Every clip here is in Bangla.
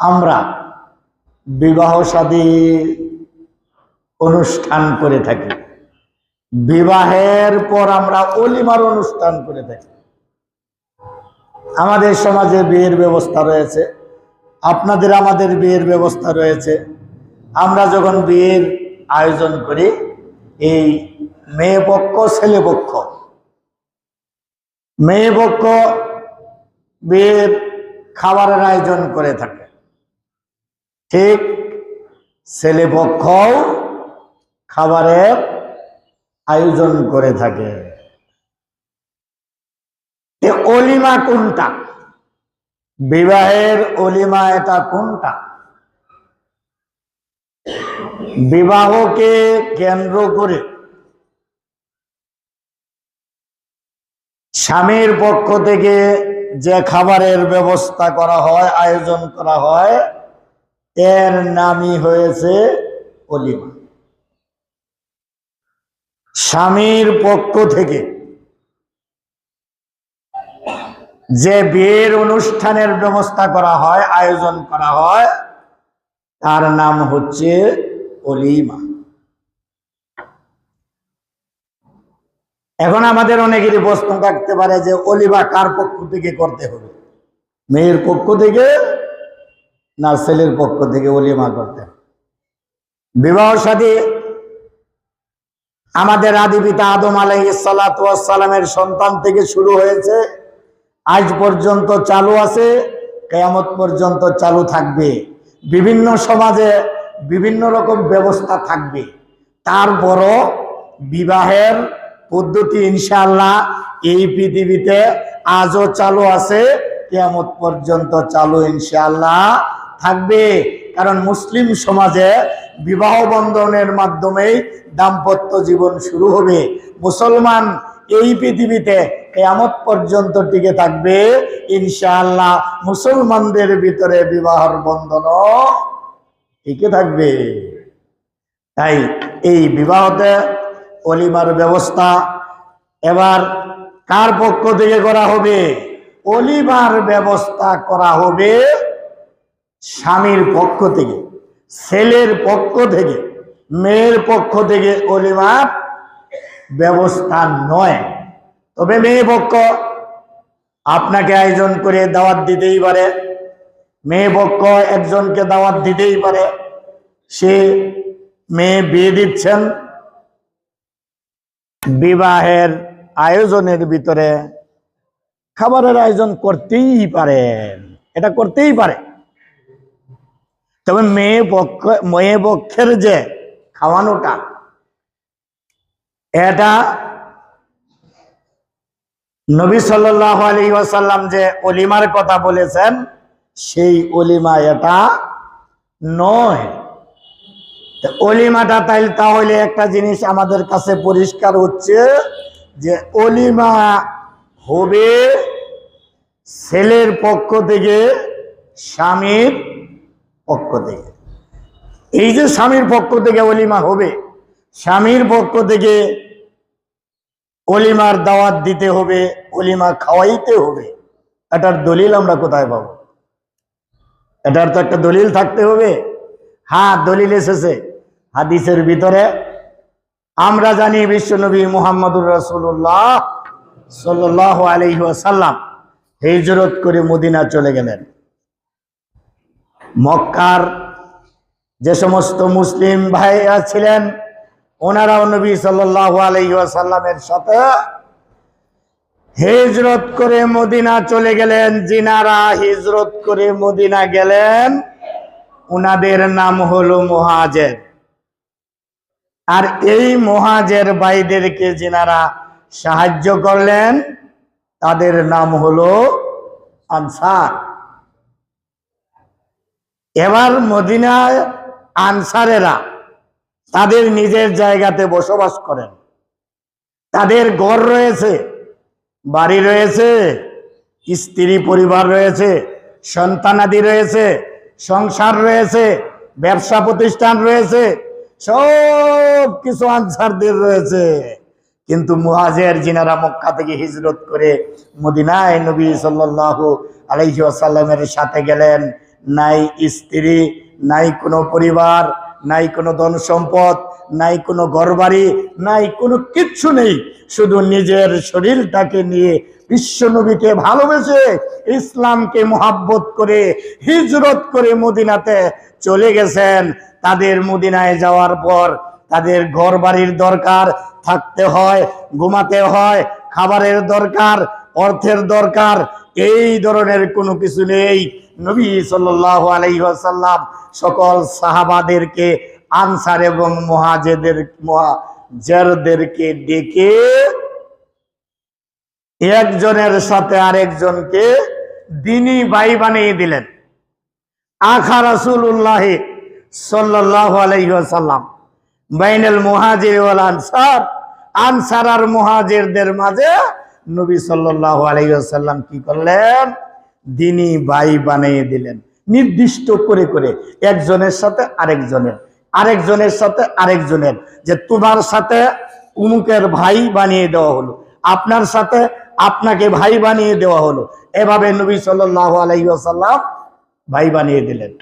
আমরা বিবাহ সাদী অনুষ্ঠান করে থাকি। বিবাহের পর আমরা অলিমার অনুষ্ঠান করে থাকি। আমাদের সমাজে বিয়ের ব্যবস্থা রয়েছে, আপনাদের আমাদের বিয়ের ব্যবস্থা রয়েছে। আমরা যখন বিয়ের আয়োজন করি, এই মেয়ে পক্ষ, ছেলে পক্ষ। মেয়ে পক্ষ বিয়ের খাবারের আয়োজন করে থাকে। ঠিক ছেলে পক্ষও খাবারের আয়োজন করে থাকে। অলিমা কোনটা? বিবাহের অলিমা এটা কোনটা? বিবাহকে কেন্দ্র করে স্বামীর পক্ষ থেকে যে খাবারের ব্যবস্থা করা হয়, আয়োজন করা হয় এর নামই হয়েছে অলিমা। স্বামীর পক্ষ থেকে যে বিয়ের অনুষ্ঠানের ব্যবস্থা করা হয়, আয়োজন করা হয়, তার নাম হচ্ছে অলিমা। এখন আমাদের অনেকেরই প্রশ্ন থাকতে পারে যে অলিমা কার পক্ষ থেকে করতে হবে? মেয়ের পক্ষ থেকে না, ছেলের পক্ষ থেকে অলিমা করতে হবে বিবাহ সাথে আমাদের আদি পিতা আদম আলাইসালামের সন্তান থেকে শুরু হয়েছে। আজ পর্যন্ত চালু আছে, কেয়ামত পর্যন্ত চালু থাকবে। বিভিন্ন সমাজে বিভিন্ন রকম ব্যবস্থা থাকবে। তারপরও বিবাহের পদ্ধতি ইনশাল্লাহ এই পৃথিবীতে আজও চালু আছে, কেয়ামত পর্যন্ত চালু ইনশাআল্লাহ। থাকবে। কারণ মুসলিম সমাজে বিবাহ বন্ধনের মাধ্যমেই দাম্পত্য জীবন শুরু হবে। মুসলমান এই পৃথিবীতে কেয়ামত পর্যন্ত টিকে থাকবে। ইনশাআল্লাহ মুসলমানদের ভিতরে বিবাহর বন্ধনও টিকে থাকবে। তাই এই বিবাহতে অলিমার ব্যবস্থা এবার কার পক্ষ থেকে করা হবে? অলিমার ব্যবস্থা করা হবে স্বামীর পক্ষ থেকে, ছেলের পক্ষ থেকে, মেয়ের পক্ষ থেকে অলিমার ব্যবস্থা নয়। তবে মেয়ে পক্ষ আপনাকে আয়োজন করে দাওয়াত দিতেই পারে। মেয়ে পক্ষ একজনকে দাওয়াত দিতেই পারে। সে মেয়ে বিয়ে দিচ্ছেন। বিবাহের আয়োজনের ভিতরে খাবারের আয়োজন করতেই পারেন। এটা করতেই পারে। তবে মেয়ে পক্ষ, মেয়ে পক্ষের যে খাওয়ানোটা, এটা নবী সাল্লাহ আলী ওয়াসাল্লাম যে অলিমার কথা বলেছেন, সেই অলিমা এটা নয়। অলিমাটা তাই তাহলে একটা জিনিস আমাদের কাছে পরিষ্কার হচ্ছে যে অলিমা হবে ছেলের পক্ষ থেকে স্বামীর পক্ষ থেকে। এই যে স্বামীর পক্ষ থেকে অলিমা হবে, স্বামীর পক্ষ থেকে অলিমার দাওয়াত দিতে হবে, অলিমা খাওয়াইতে হবে, এটার দলিল আমরা কোথায় পাবো? এটার তো একটা দলিল থাকতে হবে। হ্যাঁ দলিল এসেছে হাদিসের ভিতরে। আমরা জানি বিশ্বনবী মুহাম্মদুর রাসূলুল্লাহ সাল্লাল্লাহু আলাইহি ওয়াসাল্লাম হিজরত করে মদিনা চলে গেলেন। মক্কার যে সমস্ত মুসলিম ভাইরা ছিলেন, ওনারাও নবী ওয়াসাল্লামের সাথে হিজরত করে মদিনা চলে গেলেন। জিনারা হিজরত করে মদিনা গেলেন, উনাদের নাম হলো মুহাজের। আর এই মুহাজের ভাইদেরকে যিনারা সাহায্য করলেন, তাদের নাম হলো আনসার। এবার মদিনায় আনসারেরা তাদের নিজের জায়গাতে বসবাস করেন। তাদের ঘর রয়েছে, বাড়ি রয়েছে, স্ত্রী পরিবার রয়েছে, সন্তানাদি রয়েছে, সংসার রয়েছে, ব্যবসা প্রতিষ্ঠান রয়েছে সব কিছু আনসারদের রয়েছে। কিন্তু মুহাজের জিনারা মক্কা থেকে হিজরত করে মদিনায় নবী সাল্লাল্লাহু আলাইহি ওয়াসাল্লামের সাথে গেলেন নাই স্ত্রী, নাই কোনো পরিবার, নাই কোনো ধন সম্পদ, নাই কোনো ঘরবাড়ি, নাই কোনো কিচ্ছু নেই। শুধু নিজের শরীরটাকে নিয়ে বিশ্বনবীকে ভালোবেসে ইসলামকে মোহাব্বত করে হিজরত করে মদিনাতে চলে গেছেন। তাদের মদিনায় যাওয়ার পর তাদের ঘর বাড়ির দরকার থাকতে হয়, ঘুমাতে হয়, খাবারের দরকার, অর্থের দরকার এই ধরনের কোনো কিছু নেই। নবী সাল্লাহ আলাইসাল্লাম সকল সাহাবাদেরকে, আনসার এবং মহাজেদের মহাজেরদেরকে ডেকে একজনের সাথে আরেকজনকে দিনী বাই বানিয়ে দিলেন। আখা রাসুল্লাহ সাল্লাহ আলাইসাল্লাম বাইনাল মুহাজির আনসার আনসার আর মুহাজিরদের মাঝে নবী সাল্লাল্লাহু আলাইহি ওয়াসাল্লাম কি করলেন? দিনী ভাই বানিয়ে দিলেন। নির্দিষ্ট করে করে একজনের সাথে আরেকজনের আরেকজনের সাথে আরেকজনের, যে তোমার সাথে উমুকের ভাই বানিয়ে দেওয়া হলো, আপনার সাথে আপনাকে ভাই বানিয়ে দেওয়া হলো। এভাবে নবী সাল্লাল্লাহু আলাইহি ওয়াসাল্লাম ভাই বানিয়ে দিলেন।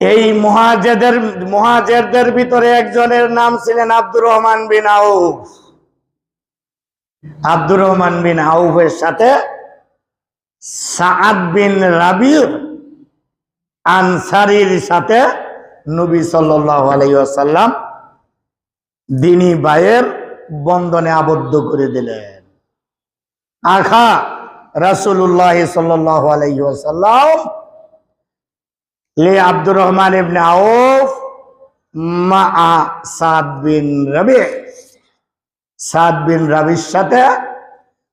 এই মহাজেদের মহাজেরদের ভিতরে একজনের নাম ছিলেন আব্দুর রহমান বিন আউফ। আব্দুর রহমান বিন আউফের সাথে সাদ বিন রাবির আনসারির সাথে নবী সাল্লাহ আলাইসাল্লাম দিনী বায়ের বন্ধনে আবদ্ধ করে দিলেন। আখা রাসুল্লাহ সাল্লাহ আলাইসাল্লাম লে আব্দুর রহমান ইবনে আউফ মা সাদ বিন রবি। সাদ বিন রবির সাথে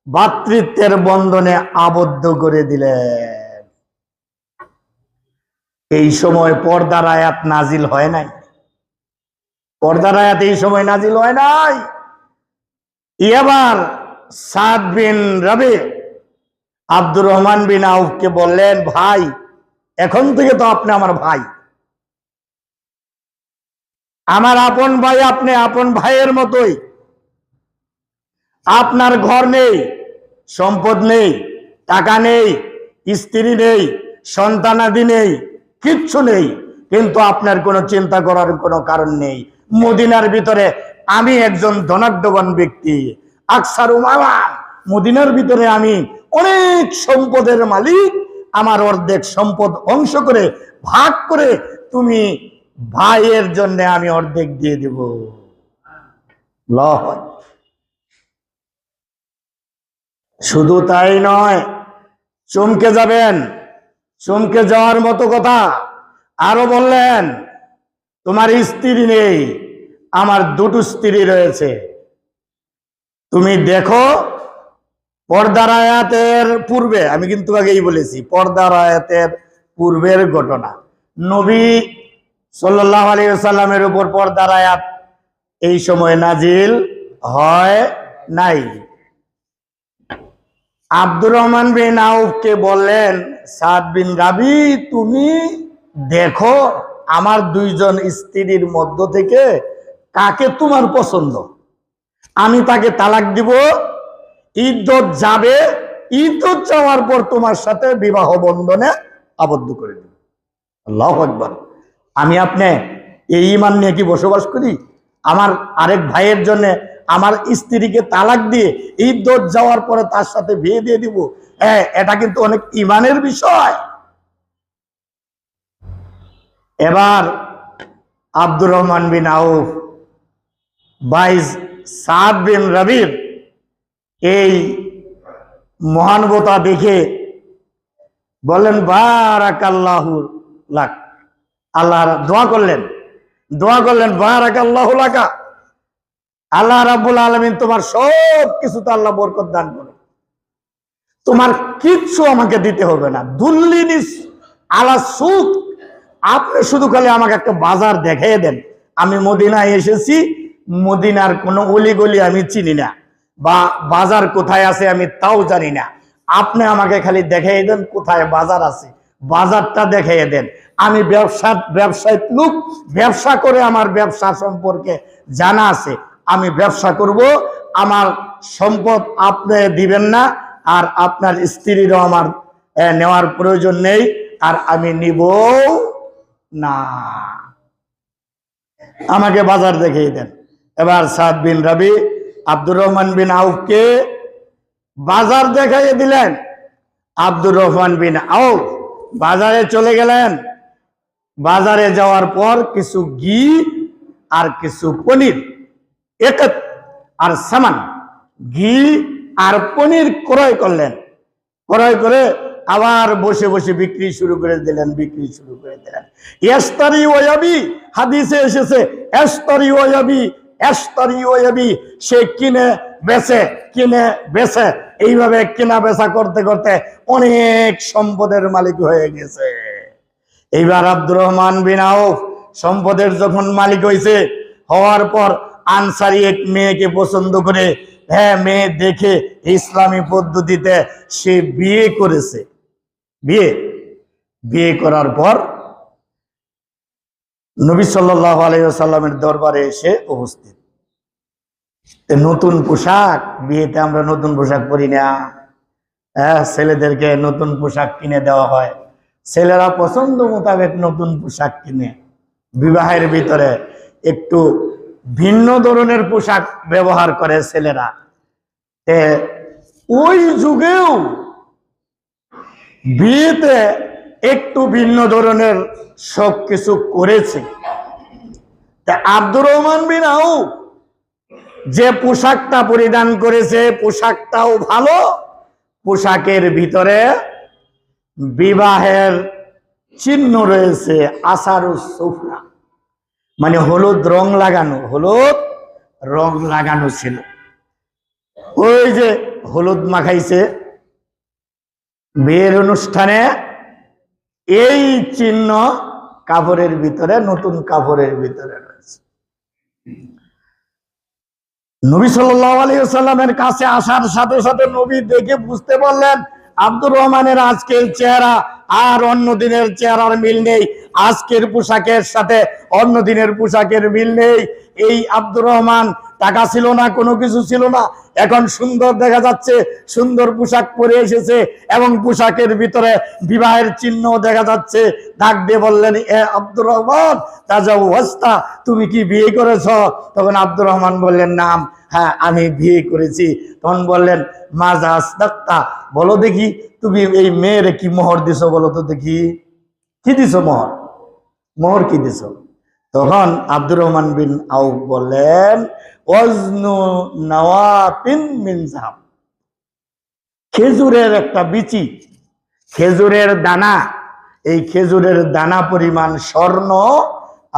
ভাতৃত্বের বন্ধনে আবদ্ধ করে দিলেন। এই সময় পর্দার আয়াত নাজিল হয় নাই। পর্দার আয়াত এই সময় নাজিল হয় নাই। এবার সাদ বিন রবি আব্দুর রহমান বিন আউফকে বললেন, ভাই এখন থেকে তো আপনি আমার ভাই। আমার আপন ভাই আপনি আপন ভাইয়ের মতোই। আপনার ঘর নেই, সম্পদ নেই, টাকা নেই, স্ত্রী নেই সন্তানাদি নেই, কিচ্ছু নেই। কিন্তু আপনার কোনো চিন্তা করার কোনো কারণ নেই। মদিনার ভিতরে আমি একজন ধনাঢ্যবান ব্যক্তি আকসার উমালা মদিনার ভিতরে আমি অনেক সম্পদের মালিক। আমার অর্ধেক সম্পদ অংশ করে ভাগ করে তুমি ভাইয়ের জন্য আমি অর্ধেক দিয়ে দিব। ল শুধু তাই নয়, চমকে যাবেন, চমকে যাওয়ার মতো কথা আরও বললেন, তোমার স্ত্রী নেই, আমার দুটো স্ত্রী রয়েছে। তুমি দেখো পর্দার আয়াতের পূর্বে, আমি কিন্তু আগেই বলেছি, পর্দার আয়াতের পূর্বের ঘটনা। নবী সাল্লাহ আলী সাল্লামের উপর পর্দার আয়াত এই সময় নাজিল হয় নাই। আব্দুর রহমান বিন আউফকে বললেন, সাদ বিন রাবি, তুমি দেখো আমার দুইজন স্ত্রীর মধ্য থেকে কাকে তোমার পছন্দ? আমি তাকে তালাক দিব ইদ্যত যাবে ইদ্যত যাওয়ার পর তোমার সাথে বিবাহ বন্ধনে আবদ্ধ করে দেব। আল্লাহ একবার আমি আপনি এই ইমান নিয়ে কি বসবাস করি? আমার আরেক ভাইয়ের জন্য আমার স্ত্রীকে তালাক দিয়ে ইদ্যত যাওয়ার পরে তার সাথে বিয়ে দিয়ে দিব। হ্যাঁ এটা কিন্তু অনেক ইমানের বিষয়। এবার আব্দুর রহমান বিন আউফ বাইশ সাদ বিন রবির এই মহানবতা দেখে বললেন বারাক আল্লাহ লাক। আল্লাহ দোয়া করলেন। দোয়া করলেন বারাক আল্লাহ লাকা। আল্লাহ রাবুল আলমিন তোমার সব কিছুতে আল্লাহ বরকত দান করে। তোমার কিচ্ছু আমাকে দিতে হবে না। দুল্লিনিস আলা সুখ। আপনি শুধু খালি আমাকে একটা বাজার দেখিয়ে দেন। আমি মদিনায় এসেছি। মদিনার কোনো অলিগলি আমি চিনি না। বা বাজার কোথায় আছে আমি তাও জানি না। আপনি আমাকে খালি দেখিয়ে দেন কোথায় বাজার আছে। বাজারটা দেখিয়ে দেন। আমি ব্যবসা, ব্যবসায়িক লোক, ব্যবসা করে আমার ব্যবসা সম্পর্কে জানা আছে। আমি ব্যবসা করব, আমার সম্পদ আপনি দিবেন না, আর আপনার স্ত্রীরও আমার নেওয়ার প্রয়োজন নেই, আর আমি নিব না। আমাকে বাজার দেখিয়ে দেন। এবার সাদ বিন রবি আব্দুর রহমান বিন আউফকে বাজার দেখাইয়ে দিলেন। আব্দুর রহমান বিন আউফ বাজারে চলে গেলেন। বাজারে যাওয়ার পর কিছু ঘি আর কিছু পনির একত আর সামান। ঘি আর পনির ক্রয় করলেন। ক্রয় করে আবার বসে বসে বিক্রি শুরু করে দিলেন, বিক্রি শুরু করে দিলেন। এস্তারি ওয়াবি, হাদিসে এসেছে, এস্তরি ওয়াবি সে কিনে বেচে কিনে বেচে, এইভাবে কেনা বেচা করতে করতে অনেক সম্পদের মালিক হয়ে গেছে। এইবার আব্দুর রহমান বিন আউফ সম্পদের যখন মালিক হয়েছে হওয়ার পর আনসারি এক মেয়েকে পছন্দ করে হ্যাঁ মেয়ে, দেখে ইসলামী পদ্ধতিতে সে বিয়ে করেছে। বিয়ে? বিয়ে করার পর নবী সাল্লাহ আলাইসাল্লামের দরবারে এসে উপস্থিত। নতুন পোশাক, বিয়েতে আমরা নতুন পোশাক পরি না। হ্যাঁ ছেলেদেরকে নতুন পোশাক কিনে দেওয়া হয়। ছেলেরা পছন্দ মোতাবেক নতুন পোশাক কিনে। বিবাহের ভিতরে একটু ভিন্ন ধরনের পোশাক ব্যবহার করে ছেলেরা। ওই যুগেও বিয়েতে একটু ভিন্ন ধরনের সব কিছু করেছে আব্দুর রহমান বিন আউফ যে পোশাকটা পরিধান করেছে, পোশাকটাও ভালো। পোশাকের ভিতরে বিবাহের চিহ্ন রয়েছে আসারু সুফরা মানে হলুদ রং লাগানো, হলুদ রং লাগানো ছিল। ওই যে হলুদ মাখাইছে, বিয়ের অনুষ্ঠানে এই চিহ্ন কাপড়ের ভিতরে, নতুন কাপড়ের ভিতরে রয়েছে। নবী সাল্লামের কাছে আসার সাথে সাথে নবী দেখে বুঝতে পারলেন, আব্দুর রহমানের আজকের চেহারা আর অন্য দিনের চেহারার মিল নেই। আজকের পোশাকের সাথে অন্য দিনের পোশাকের মিল নেই। এই আব্দুর রহমান টাকা ছিল না, কোনো কিছু ছিল না। এখন সুন্দর দেখা যাচ্ছে, সুন্দর পোশাক পরে এসেছে এবং পোশাকের ভিতরে বিবাহের চিহ্ন দেখা যাচ্ছে। ডাক দিয়ে বললেন, এ আব্দুর রহমান তাজা অবস্থা, তুমি কি বিয়ে করেছ? তখন আব্দুর রহমান বললেন, নাম হ্যাঁ আমি বিয়ে করেছি। তখন বললেন মাজা আস্তাক্তা, বলো দেখি, তুমি এই মেয়ের কি মোহর দিছো বলো তো দেখি। কি দিছো মোহর? মোহর কি দিছো? তখন আব্দুর রহমান বিন আউ বললেন জাহাব খেজুরের একটা বিচি, খেজুরের দানা, এই খেজুরের দানা পরিমাণ স্বর্ণ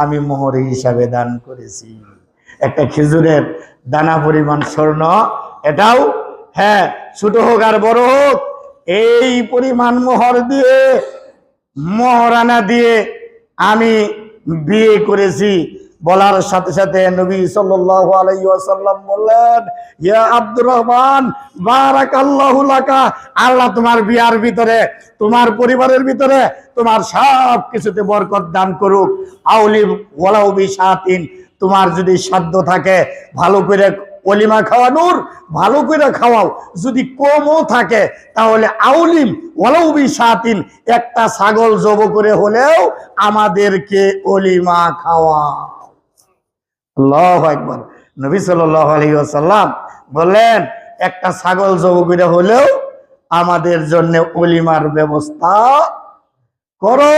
আমি মোহর হিসাবে দান করেছি। একটা খেজুরের দানা পরিমাণ স্বর্ণ, এটাও হ্যাঁ ছোট হোক আর বড় হোক, এই পরিমাণ মোহর দিয়ে, মহারানা দিয়ে আমি বিয়ে করেছি। বলার সাথে সাথে নবী সাল্লাল্লাহু বললেন আব্দুর রহমান আল্লাহ তোমার বিয়ার ভিতরে, তোমার পরিবারের ভিতরে তোমার সব কিছুতে বরকত দান করুক। আউলি ওলাউবি বিশাতিন, তোমার যদি সাধ্য থাকে, ভালো করে অলিমা খাওয়ানোর ভালো করে খাওয়াও। যদি কমও থাকে, তাহলে আউলিম ওলাউবি সাতিন একটা ছাগল জব করে হলেও আমাদেরকে অলিমা খাওয়া। আল্লাহ একবার নবী সাল্লাহ বললেন, একটা ছাগল জব করে হলেও আমাদের জন্য অলিমার ব্যবস্থা করো।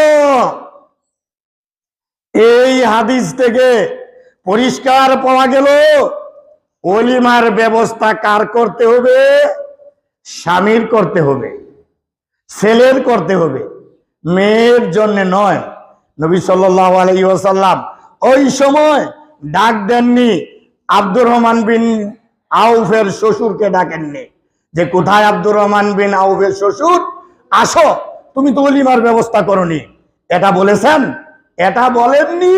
এই হাদিস থেকে পরিষ্কার পাওয়া গেল অলিমার ব্যবস্থা কার করতে হবে? স্বামীর করতে হবে। ছেলের করতে হবে। মেয়ের জন্য নয়। নবী ওসাল্লাম ওই সময় ডাক দেননি। আব্দুর রহমান বিন আউফের শ্বশুরকে ডাকেননি। যে কোথায় আব্দুর রহমান বিন আউফের শ্বশুর? আসো, তুমি তো অলিমার ব্যবস্থা করনি। এটা বলেছেন? এটা বলেননি?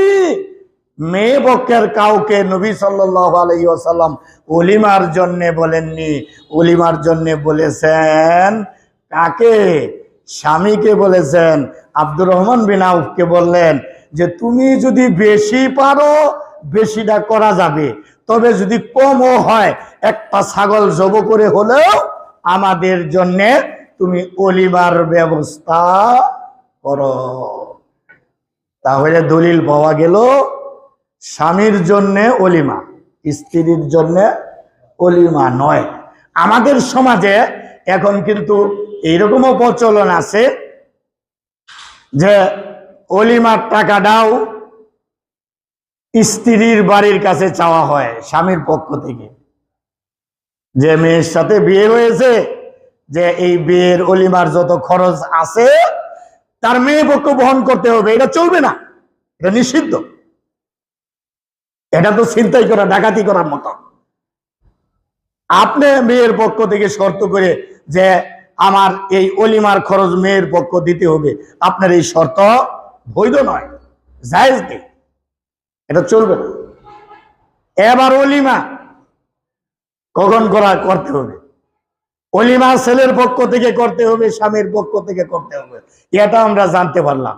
মেয়ে পক্ষের কাউকে নবী সাল্লাহ আলাইসাল্লাম অলিমার জন্যে বলেননি। অলিমার জন্যে বলেছেন কাকে? স্বামীকে বলেছেন। আব্দুর রহমান বিন আউফকে বললেন যে, তুমি যদি বেশি পারো, বেশিটা করা যাবে। তবে যদি কমও হয়, একটা ছাগল জব করে হলেও আমাদের জন্যে তুমি অলিমার ব্যবস্থা করো। তাহলে দলিল পাওয়া গেল স্বামীর জন্যে অলিমা, স্ত্রীর জন্যে অলিমা নয়। আমাদের সমাজে এখন কিন্তু এইরকমও প্রচলন আছে যে অলিমার টাকাটাও স্ত্রীর বাড়ির কাছে চাওয়া হয় স্বামীর পক্ষ থেকে। যে মেয়ের সাথে বিয়ে হয়েছে, যে এই বিয়ের অলিমার যত খরচ আছে, তার মেয়ে পক্ষ বহন করতে হবে। এটা চলবে না, এটা নিষিদ্ধ। এটা তো চিন্তাই করা, ডাকাতি করার মতো। আপনি মেয়ের পক্ষ থেকে শর্ত করে যে আমার এই অলিমার খরচ মেয়ের পক্ষ দিতে হবে, আপনার এই শর্ত বৈধ নয়, জায়েজ নেই। এটা চলবে না। এবার অলিমা কখন করা করতে হবে? অলিমা ছেলের পক্ষ থেকে করতে হবে, স্বামীর পক্ষ থেকে করতে হবে, এটা আমরা জানতে পারলাম।